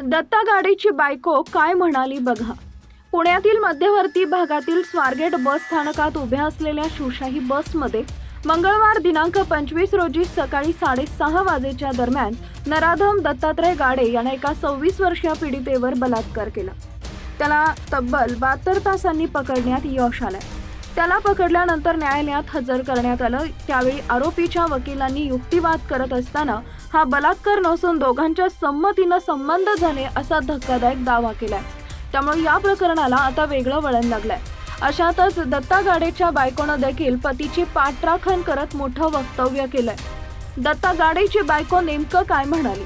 दत्ता गाडीची बायको काय म्हणाली बघा. पुण्यातील मध्यवर्ती भागातील स्वारगेट बस स्थानकात उभ्या असलेल्या शिवशाही बसमध्ये मंगळवार दिनांक पंचवीस रोजी सकाळी साडेसहा वाजेच्या दरम्यान नराधम दत्तात्रय गाडे याने एका सव्वीस वर्षीय पीडितेवर बलात्कार केला. त्याला तब्बल बहात्तर तासांनी पकडण्यात यश आलं त्याला पकडल्यानंतर न्यायालयात हजर करण्यात आलं. त्यावेळी आरोपीच्या वकिलांनी युक्तिवाद करत असताना हा बलात्कार नसून दोघांच्या संमतीनं संबंध झाले असा धक्कादायक दावा केलाय. त्यामुळे या प्रकरणाला आता वेगळं वळण लागलंय. अशातच दत्ता गाडेच्या बायकोनं देखील पतीची पाठराखण करत मोठं वक्तव्य केलंय. दत्ता गाडेची बायको नेमकं काय म्हणाली?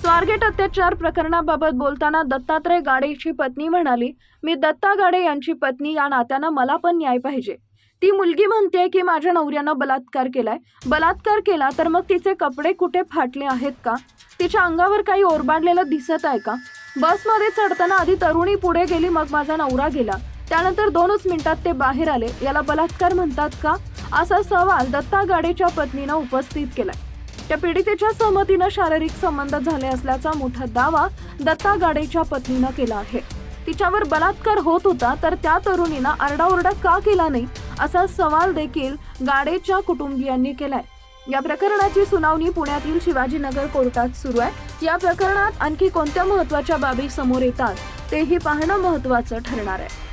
स्वारगेट अत्याचार प्रकरणाबाबत बोलताना दत्तात्रय गाडेची पत्नी म्हणाली मी दत्ता गाडे यांची पत्नी या नात्यानं मला पण न्याय पाहिजे. ती मुलगी म्हणते की माझ्या नवऱ्यानं बलात्कार केलाय. बलात्कार केला तर मग तिचे कपडे कुठे फाटले आहेत का? तिच्या अंगावर काही ओरबाडलेलं दिसत आहे का? बसमध्ये चढताना आधी तरुणी पुढे गेली मग माझा नवरा गेला. त्यानंतर दोनच मिनिटात ते बाहेर आले. याला बलात्कार म्हणतात का? असा सवाल दत्ता गाडेच्या पत्नीनं उपस्थित केलाय. त्या पीडितेच्या सहमतीनं शारीरिक संबंध झाले असल्याचा मोठा दावा दत्ता गाडेच्या पत्नीनं केला आहे. तिच्यावर बलात्कार होत होता तर त्या तरुणीनं आरडाओरडा का केला नाही असा सवाल देखील गाडेच्या कुटुंबियांनी केलाय. या प्रकरणाची सुनावणी पुण्यातील शिवाजीनगर कोर्टात सुरू आहे. या प्रकरणात आणखी कोणत्या महत्त्वाच्या बाबी समोर येतात तेही पाहणं महत्वाचं ठरणार आहे.